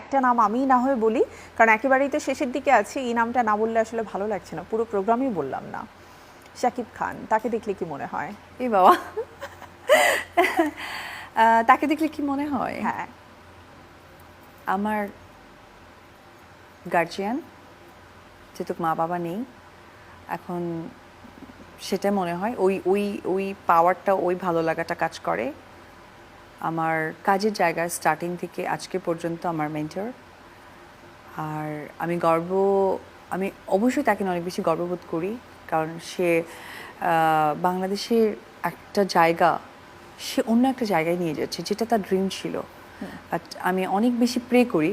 একটা নাম আমি না হয়ে বলি কারণ একেবারেই তো শেষের দিকে আছে। এই নামটা না বললে আসলে ভালো লাগছে না। পুরো প্রোগ্রামই বললাম না। শাকিব খান তাকে দেখলে কি মনে হয়? এই বাবা। তাকে দেখলে কি মনে হয়? হ্যাঁ। আমার গার্জিয়ান যেহেতু মা বাবা নেই এখন সেটা মনে হয় ওই ওই ওই পাওয়ারটা ওই ভালো লাগাটা কাজ করে। আমার কাজের জায়গায় স্টার্টিং থেকে আজকে পর্যন্ত আমার মেন্টর আর আমি গর্ব আমি অবশ্যই তাকে অনেক বেশি গর্ববোধ করি কারণ সে বাংলাদেশের একটা জায়গা সে অন্য একটা জায়গায় নিয়ে যাচ্ছে যেটা তার ড্রিম ছিল। বাট আমি অনেক বেশি প্রে করি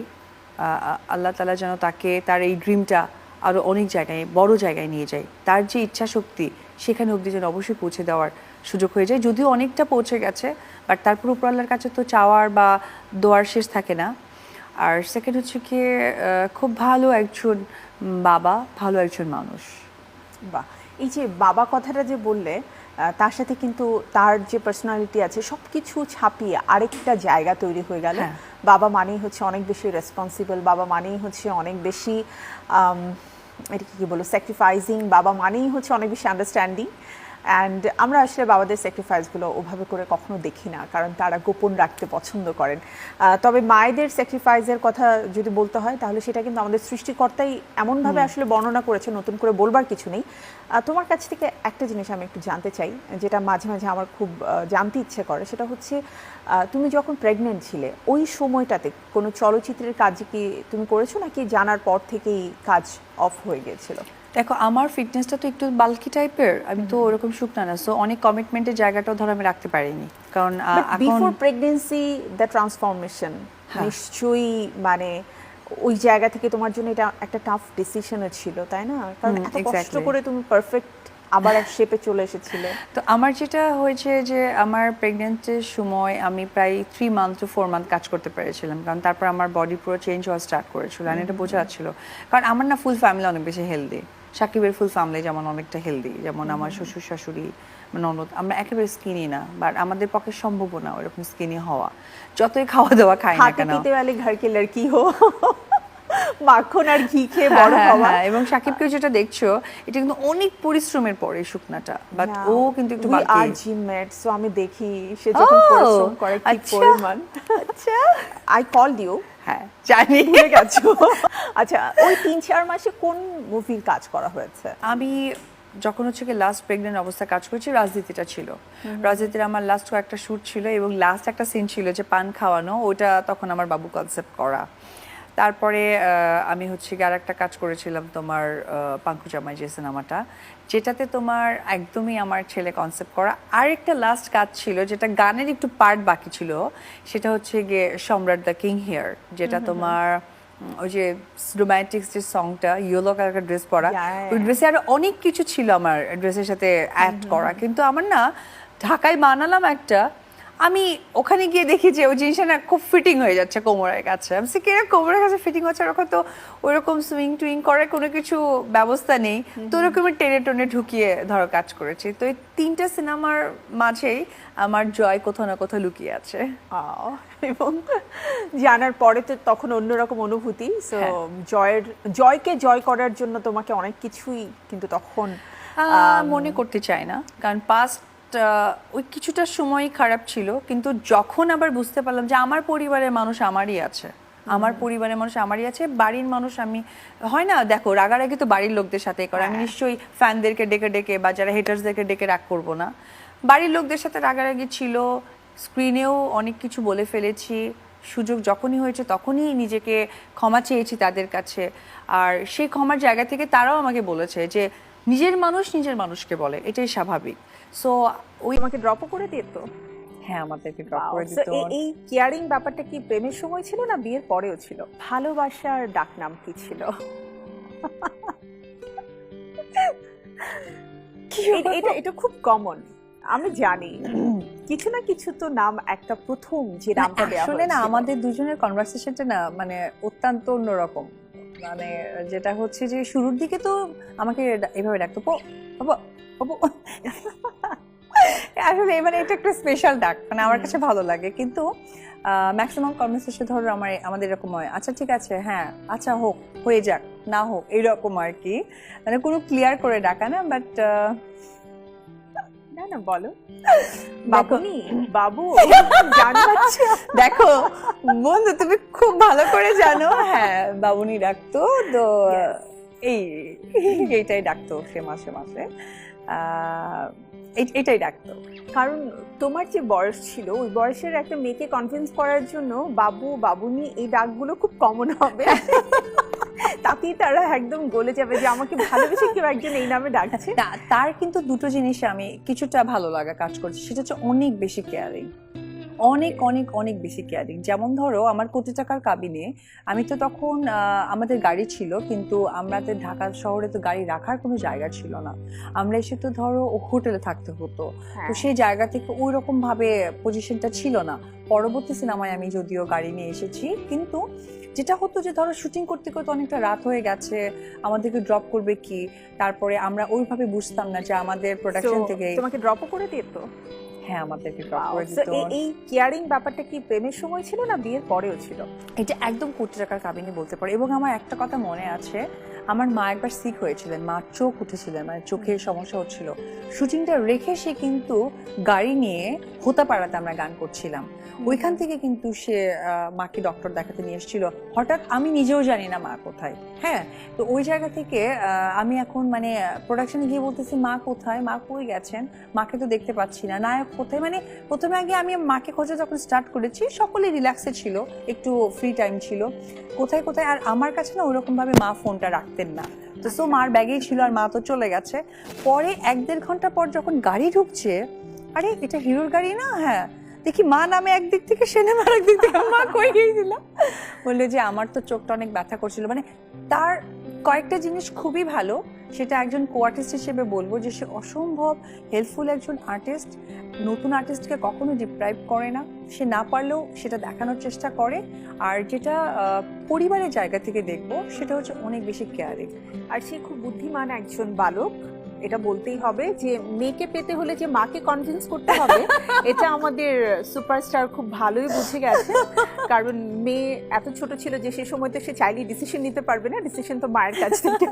আল্লাহ তালা যেন তাকে তার এই ড্রিমটা আরও অনেক জায়গায় বড় জায়গায় নিয়ে যায়। তার যে ইচ্ছা শক্তি সেখানে অবধি যেন অবশ্যই পৌঁছে দেওয়ার সুযোগ হয়ে যায়। যদিও অনেকটা পৌঁছে গেছে বাট তারপর উপর আল্লাহর কাছে তো চাওয়ার বা দোয়ার শেষ থাকে না। আর সেকেন্ড হচ্ছে কি খুব ভালো একজন বাবা ভালো একজন মানুষ। বাহ! এই যে বাবা কথাটা যে বললে তার সাথে কিন্তু তার যে পার্সোনালিটি আছে সব কিছু ছাপিয়ে আরেকটা জায়গা তৈরি হয়ে গেল। হ্যাঁ। বাবা মানেই হচ্ছে অনেক বেশি রেসপন্সিবল বাবা মানেই হচ্ছে অনেক বেশি এটা কি বলব স্যাক্রিফাইজিং বাবা মানেই হচ্ছে অনেক বেশি আন্ডারস্ট্যান্ডিং অ্যান্ড আমরা আসলে বাবাদের স্যাক্রিফাইসগুলো ওভাবে করে কখনো দেখি না কারণ তারা গোপন রাখতে পছন্দ করেন। তবে মায়েদের স্যাক্রিফাইসের কথা যদি বলতে হয় তাহলে সেটা কিন্তু আমাদের সৃষ্টিকর্তাই এমনভাবে আসলে বর্ণনা করেছে নতুন করে বলবার কিছু নেই। তোমার কাছ থেকে একটা জিনিস আমি একটু জানতে চাই যেটা মাঝে মাঝে আমার খুব জানতে ইচ্ছে করে সেটা হচ্ছে তুমি যখন প্রেগনেন্ট ছিলে ওই সময়টাতে কোনো চলচ্চিত্রের কাজ কি তুমি করেছ নাকি জানার পর থেকেই কাজ অফ হয়ে গিয়েছিল? দেখো আমার ফিটনেসটা তো একটু বালকি টাইপের আমি তো ওরকম শুকনা না। সো অনেক কমিটমেন্টের জায়গাটাও ধরো আমি রাখতে পারিনি। কারণ বিফোর প্রেগনেন্সি দ্য ট্রান্সফরমেশন। নিশ্চয়ই মানে ওই জায়গা থেকে তোমার জন্য এটা একটা টাফ ডিসিশনও ছিল তাই না? কারণ এত কষ্ট করে তুমি পারফেক্ট আবার এক শেপে চলে এসেছিলে। তো আমার যেটা হয়েছে যে আমার প্রেগনেন্টের সময় আমি প্রায় three month to four month কাজ করতে পেরেছিলাম। কারণ তারপর আমার বডি পুরো চেঞ্জ হওয়া স্টার্ট করেছিল। আর এটা বোঝা যাচ্ছিল। কারণ আমার না ফুল ফ্যামিলি অনেক বেশি হেলদি সাকিবের ফুল ফ্যামিলি যেমন অনেকটা হেলদি যেমন আমার শ্বশুর শাশুড়ি ননদ আমরা একেবারে স্কিনি না বাট আমাদের পক্ষে সম্ভব না ওরকম স্কিনি হওয়া। যতই খাওয়া দাওয়া খাই না কেন। ঘর কে লড়কি হো? মাখন আর ঘি খেয়ে হ্যাঁ, বড় হ্যাঁ, হওয়া। হ্যাঁ, এবং সাকিবকে যেটা দেখছ এটা কিন্তু অনেক পরিশ্রমের পরে শুকনাটা বাট ও কিন্তু একটু বাকি। আর জিম মেট সো আমি দেখি সে যখন পরিশ্রম করে কি আচ্ছা। পরিমাণ। আচ্ছা। আই কল ইউ হ্যাঁ। জানি। গেছো। আচ্ছা ওই তিন চার মাসে কোন মুভির কাজ করা হয়েছে? আমি যখন হচ্ছে কি লাস্ট প্রেগনেন্ট অবস্থা কাজ করছি রাজনীতিটা ছিল। রাজনীতির আমার লাস্ট কয়েকটা শ্যুট ছিল এবং লাস্ট একটা সিন ছিল যে পান খাওয়ানো ওটা তখন আমার বাবু কনসেপ্ট করা। তারপরে আমি হচ্ছে গিয়ে আর একটা কাজ করেছিলাম তোমার আহ, পাঙ্কু জামাই যে সিনেমাটা যেটাতে তোমার একদমই আমার ছেলে কনসেপ্ট করা। আর একটা লাস্ট কাজ ছিল যেটা গানের একটু পার্ট বাকি ছিল সেটা হচ্ছে গিয়ে সম্রাট দ্য কিং হেয়ার যেটা তোমার ওই যে রোম্যান্টিক্স যে সংটা ইয়েলো কালার ড্রেস পরা ওই ড্রেসে আরও অনেক কিছু ছিল আমার ড্রেসের সাথে অ্যাড করা। কিন্তু আমার না ঢাকায় বানালাম একটা আমি ওখানে গিয়ে দেখি যে ওই জিনিসটা না খুব ফিটিং হয়ে যাচ্ছে কোমরের কাছে। আমি সে কোমরের কাছে ফিটিং হচ্ছে? ওরকম তো ওইরকম সুইং টুইং করার কোনো কিছু ব্যবস্থা নেই। তো ওরকম টেনে টেনে ঢুকিয়ে ধরো কাজ করেছি। তো এই তিনটা সিনেমার মাঝেই আমার জয় কোথাও না কোথাও লুকিয়ে আছে। আহ, এবং জানার পরে তো তখন অন্যরকম অনুভূতি। সো হ্যাঁ। জয়ের জয়কে জয় করার জন্য তোমাকে অনেক কিছুই কিন্তু তখন মনে করতে চাই না। কারণ পাস্ট ওই কিছুটা সময় খারাপ ছিল কিন্তু যখন আবার বুঝতে পারলাম যে আমার পরিবারের মানুষ আমারই আছে আমার পরিবারের মানুষ আমারই আছে বাড়ির মানুষ আমি হয় না দেখো রাগারাগি তো বাড়ির লোকদের সাথে করে আমি নিশ্চয়ই ফ্যানদেরকে ডেকে ডেকে বা যারা হেটার্সদেরকে ডেকে রাগ করব না। বাড়ির লোকদের সাথে রাগারাগি ছিল স্ক্রিনেও অনেক কিছু বলে ফেলেছি সুযোগ যখনই হয়েছে তখনই নিজেকে ক্ষমা চেয়েছি তাদের কাছে আর সেই ক্ষমার জায়গা থেকে তারাও আমাকে বলেছে যে নিজের মানুষ নিজের মানুষকে বলে। এটাই স্বাভাবিক। সো ওই তোমাকে ড্রপও করে দিয়ে তো হ্যাঁ আমাদেরকে ড্রপ করে দিত। এই কেয়ারিং ব্যাপারটা কি প্রেমের সময় ছিল না বিয়ের পরেও ছিল? ভালোবাসার ডাকনাম কি ছিল? এটা এটা খুব কমন আমি জানি। কিছু না কিছু তো নাম একটা প্রথম যে নামটা দেওয়া আসলে না আমাদের দুজনের কনভারসেশনটা না মানে অত্যন্ত অন্যরকম। মানে যেটা হচ্ছে যে শুরুর দিকে তো আমাকে এভাবে ডাকতো পো আসলে মানে এটা একটা স্পেশাল ডাক মানে আমার কাছে ভালো লাগে। কিন্তু ম্যাক্সিমাম কনভারসেশন ধরো আমার আমাদের এরকম হয় আচ্ছা ঠিক আছে হ্যাঁ আচ্ছা হোক হয়ে যাক না হোক এইরকম আর কি। মানে কোনো ক্লিয়ার করে ডাকা না বাট না না বলো। বাবুনি? বাবু দেখো বন্ধু তুমি খুব ভালো করে জানো হ্যাঁ বাবুনি ডাকতো তো এই এইটাই ডাকতো সে মাসে মাসে। এটাই ডাকতো কারণ তোমার যে বয়স ছিল, ওই বয়সের একটা মেয়েকে কনভিন্স করার জন্য বাবু, বাবুনি এই ডাকগুলো খুব কমন হবে। তাতেই তারা একদম গলে যাবে যে আমাকে ভালোবেসে কেউ একজন এই নামে ডাকছে। তার কিন্তু দুটো জিনিসে আমি কিছুটা ভালো লাগা কাজ করছি, সেটা হচ্ছে অনেক বেশি কেয়ারিং অনেক অনেক অনেক বেশি কেয়ারিং যেমন ধরো আমার কোটি টাকার কাবিনে আমি তো তখন আমাদের গাড়ি ছিল কিন্তু আমাদের ঢাকা শহরে তো গাড়ি রাখার কোনো জায়গা ছিল না। আমরা এসে তো ধরো হোটেলে থাকতে হতো। হ্যাঁ। তো সেই জায়গা থেকে ওই রকম ভাবে পজিশনটা ছিল না। পরবর্তী সিনেমায় আমি যদিও গাড়ি নিয়ে এসেছি কিন্তু যেটা হতো যে ধরো শুটিং করতে করতে অনেকটা রাত হয়ে গেছে আমাদেরকে ড্রপ করবে কি? তারপরে আমরা ওইভাবে বুঝতাম না যে আমাদের প্রোডাকশন থেকে তোমাকে ড্রপও করে দিত? হ্যাঁ আমাদেরকে ড্রপ করে দিত। এই- এই কেয়ারিং ব্যাপারটা কি প্রেমের সময় ছিল না বিয়ের পরেও ছিল? এটা একদম কোটি টাকার কাবিনী বলতে পারে। এবং আমার একটা কথা মনে আছে আমার মা একবার সিক হয়েছিলেন মা চোখ উঠেছিলেন মানে চোখের সমস্যা হচ্ছিল। শুটিংটা রেখে সে কিন্তু গাড়ি নিয়ে হোতাপাড়াতে আমরা গান করছিলাম। ওইখান থেকে কিন্তু সে মাকে ডক্টর দেখাতে নিয়ে এসেছিল। হঠাৎ আমি নিজেও জানি না মা কোথায়। হ্যাঁ? তো ওই জায়গা থেকে আমি এখন মানে প্রোডাকশনে গিয়ে বলতেছি মা কোথায়? মা কই গেছেন? মাকে তো দেখতে পাচ্ছি না। নায়ক কোথায়? মানে প্রথমে আগে আমি মাকে খোঁজা যখন স্টার্ট করেছি সকলে রিল্যাক্সে ছিল। একটু ফ্রি টাইম ছিল। কোথায় কোথায়? আর আমার কাছে না ওরকম ভাবে মা ফোনটা রাখতেন না। তো সো মার ব্যাগেই ছিল আর মা তো চলে গেছে। পরে এক দেড় ঘণ্টা পর যখন গাড়ি ঢুকছে, আরে এটা হিরোর গাড়ি না? হ্যাঁ। দেখি মা নামে একদিক থেকে সিনেমার একদিক থেকে মা কই গিয়েছিল বলল যে আমার তো চোখটা অনেক ব্যথা করছিল। মানে তার কয়েকটা জিনিস খুবই ভালো। সেটা একজন কো আর্টিস্ট হিসেবে বলব যে সে অসম্ভব হেল্পফুল একজন আর্টিস্ট নতুন আর্টিস্টকে কখনো ডিপ্রাইভ করে না। সে না পারলেও সেটা দেখানোর চেষ্টা করে। আর যেটা পরিবারের জায়গা থেকে দেখব সেটা হচ্ছে অনেক বেশি কেয়ারিং আর সে খুব বুদ্ধিমান একজন বালক। এটা বলতেই হবে যে মেয়েকে পেতে হলে যে মাকে কনভিন্স করতে হবে এটা আমাদের সুপারস্টার খুব ভালোই বুঝে গেছে। কারণ মেয়ে এত ছোট ছিল যে সে সময় তো সে চাইলেই ডিসিশন নিতে পারবে না। ডিসিশন তো মায়ের কাছ। থেকে।